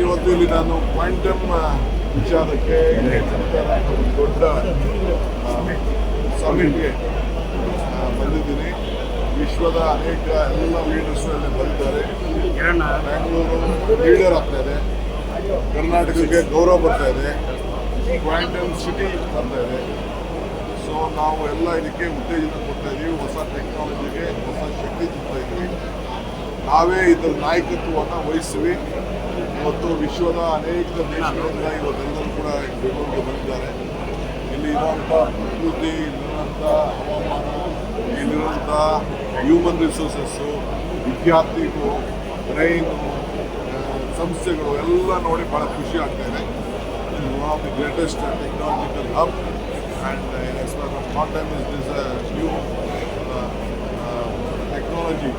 ಇವತ್ತು ಇಲ್ಲಿ ನಾನು ಕ್ವಾಂಟಮ್ ವಿಚಾರಕ್ಕೆ ದೊಡ್ಡ ಸಮಿಟ್ಗೆ ಬಂದಿದ್ದೀನಿ. ವಿಶ್ವದ ಅನೇಕ ಎಲ್ಲ ಲೀಡರ್ಸ್ ಅಲ್ಲಿ ಬಂದಿದ್ದಾರೆ. ಬ್ಯಾಂಗ್ಳೂರು ಲೀಡರ್ ಆಗ್ತಾ ಇದೆ. ಕರ್ನಾಟಕಕ್ಕೆ ಗೌರವ ಬರ್ತಾ ಇದೆ. ಕ್ವಾಂಟಮ್ ಸಿಟಿ ಬರ್ತಾ ಇದೆ. ಸೊ ನಾವು ಎಲ್ಲ ಇದಕ್ಕೆ ಉತ್ತೇಜನ ಕೊಡ್ತಾ ಇದ್ದೀವಿ ಹೊಸ ಟೆಕ್ನಾಲಜಿಗೆ ಹೊಸ ಶಕ್ತಿ ತುಂಬ್ತಾ ಇದ್ದೀವಿ ನಾವೇ ಇದರ ನಾಯಕತ್ವವನ್ನು ವಹಿಸ್ತೀವಿ. ಇವತ್ತು ವಿಶ್ವದ ಅನೇಕ ದೇಶಗಳಿಂದ ಇವತ್ತೆಲ್ಲರೂ ಕೂಡ ಬೆಂಗಳೂರಿಗೆ ಬಂದಿದ್ದಾರೆ. ಇಲ್ಲಿ ಇರುವಂಥ ಪ್ರಕೃತಿ ಇಲ್ಲಿರುವಂಥ ಹವಾಮಾನ ಇಲ್ಲಿರುವಂಥ ಹ್ಯೂಮನ್ ರಿಸೋರ್ಸಸ್ಸು ವಿದ್ಯಾರ್ಥಿಗಳು ಟ್ರೈನು ಸಂಸ್ಥೆಗಳು ಎಲ್ಲ ನೋಡಿ ಭಾಳ ಖುಷಿ ಆಗ್ತಾ ಇದೆ. One of the greatest technological hub and as not time is this new technology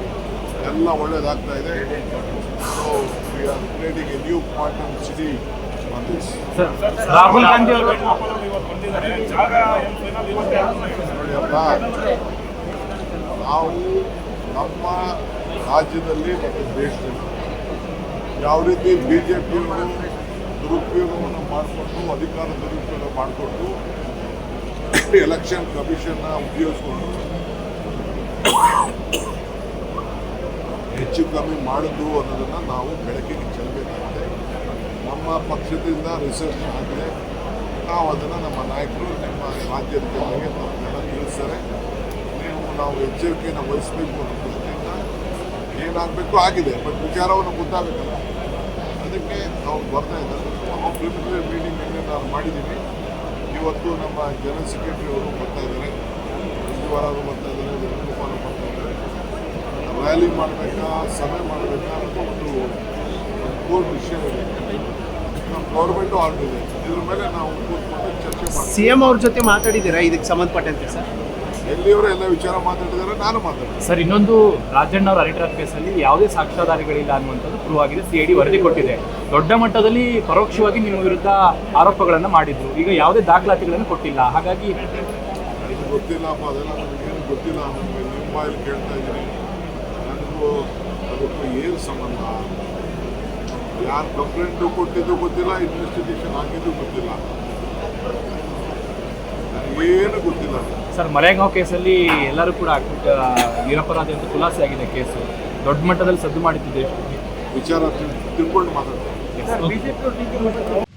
ಎಲ್ಲ ಒಳ್ಳೇದಾಗ್ತಾ ಇದೆ. So are creating a new quantum city on this. Sir, Rahul Gandhi ನಾವು ನಮ್ಮ ರಾಜ್ಯದಲ್ಲಿ ಮತ್ತು ದೇಶದಲ್ಲಿ ಯಾವ ರೀತಿ ಬಿ ಜೆ ಪಿಯವರು ದುರುಪಯೋಗವನ್ನು ಮಾಡಿಕೊಂಡು ಅಧಿಕಾರ ದುರುಪಯೋಗ ಮಾಡಿಕೊಂಡು ಎಲೆಕ್ಷನ್ ಕಮಿಷನ್ನ ಉಪಯೋಗಿಸ್ಕೊಂಡು ಹೆಚ್ಚು ಕಮ್ಮಿ ಮಾಡಿದ್ದು ಅನ್ನೋದನ್ನು ನಾವು ಬೆಳಕಿಗೆ ಚೆಲ್ಲಬೇಕಾಗಿದೆ ನಮ್ಮ ಪಕ್ಷದಿಂದ ರಿಸರ್ಚ್ ಆಗಿದೆ. ನಾವು ಅದನ್ನು ನಮ್ಮ ನಾಯಕರು, ನಿಮ್ಮ ರಾಜ್ಯದ ಜನರಿಗೆ ನಮ್ಮನ್ನೆಲ್ಲ ತಿಳಿಸ್ತಾರೆ. ನೀವು ನಾವು ಎಚ್ಚರಿಕೆಯನ್ನು ವಹಿಸಬೇಕು ಅನ್ನೋ ದೃಷ್ಟಿಯಿಂದ ಏನಾಗಬೇಕು ಆಗಿದೆ, ಬಟ್ ವಿಚಾರವನ್ನು ಗೊತ್ತಾಗಬೇಕಲ್ಲ. ಅದಕ್ಕೆ ನಾವು ಬರ್ತಾ ಇದ್ದಾರೆ ಪ್ರಿಲಿಮಿನರಿ ಮೀಟಿಂಗ್ ನಿನ್ನೆ ನಾನು ಮಾಡಿದ್ದೀನಿ. ಇವತ್ತು ನಮ್ಮ ಜನರಲ್ ಸೆಕ್ರೆಟರಿ ಅವರು ಬರ್ತಾ ಇದ್ದಾರೆ. ಬರ್ತಾ ಇದ್ದಾರೆ ವೇಣುಗೋಪಾಲ್ ಅವರು ಬರ್ತಾ ಇದ್ದಾರೆ ರ್ಯಾಲಿ ಮಾಡಬೇಕಾ ಸಭೆ ಮಾಡಬೇಕಾ ಅಂತ ಒಂದು ಕೋರ್ಟ್ ವಿಷಯವಿದೆ ನಮ್ಮ ಗೌರ್ಮೆಂಟು ಇದೆ. ಇದ್ರ ಮೇಲೆ ನಾವು ಕೂತ್ಕೊಂಡು ಚರ್ಚೆ ಮಾಡ್ತೀವಿ. ಸಿಎಂ ಅವ್ರ ಜೊತೆ ಮಾತಾಡಿದ್ದೀರಾ? ಇದಕ್ಕೆ ಸಂಬಂಧಪಟ್ಟಂತೆ ಸರ್. ಎಲ್ಲಿಯವರು ಎಲ್ಲ ವಿಚಾರ ಮಾತಾಡಿದಾರೆ ನಾನು ಮಾತಾಡಿದೆ ಸರ್ ಇನ್ನೊಂದು ರಾಜಣ್ಣ ಅವರ ಟ್ರಾಫ್ ಕೇಸಲ್ಲಿ ಯಾವುದೇ ಸಾಕ್ಷ್ಯಾಧಾರಗಳಿಲ್ಲ ಅನ್ನುವಂಥದ್ದು ಪ್ರೂವ್ ಆಗಿದೆ. ಸಿಐಡಿ ವರದಿ ಕೊಟ್ಟಿದೆ. ದೊಡ್ಡ ಮಟ್ಟದಲ್ಲಿ ಪರೋಕ್ಷವಾಗಿ ನಿಮ್ಮ ವಿರುದ್ಧ ಆರೋಪಗಳನ್ನು ಮಾಡಿದ್ರು. ಈಗ ಯಾವುದೇ ದಾಖಲಾತಿಗಳನ್ನು ಕೊಟ್ಟಿಲ್ಲ. ಹಾಗಾಗಿ ಗೊತ್ತಿಲ್ಲ ಗೊತ್ತಿಲ್ಲಪ್ಪ ಅದೆಲ್ಲ ನನಗೇನು ಗೊತ್ತಿಲ್ಲ. ನಾನು ನಿಮ್ಮ ಬಾಯಲ್ಲಿ ಕೇಳ್ತಾ ಇದ್ದೀನಿ. ನನಗೂ ಅದಕ್ಕೂ ಏನು ಸಂಬಂಧ? ಯಾರು ಕಂಪ್ಲೇಂಟು ಕೊಟ್ಟಿದ್ದು ಗೊತ್ತಿಲ್ಲ ಇನ್ವೆಸ್ಟಿಗೇಷನ್ ಆಗಿದ್ದು ಗೊತ್ತಿಲ್ಲ. ಏನು ಗೊತ್ತಿಲ್ಲ. ಸರ್ ಮಲೆಗಾಂವ್ ಕೇಸಲ್ಲಿ ಎಲ್ಲರೂ ಕೂಡ ನಿರಪರಾಧಿ ಅಂತ ಖುಲಾಸೆ ಆಗಿದೆ ಕೇಸು. ದೊಡ್ಡ ಮಟ್ಟದಲ್ಲಿ ಸದ್ದು ಮಾಡುತ್ತಿದ್ದೆ ದೇಶಕ್ಕೆ. ವಿಚಾರ ತಿಳ್- ತಿಳ್ಕೊಂಡು ಮಾತಾಡ್ತೀನಿ. ಬಿಜೆಪಿ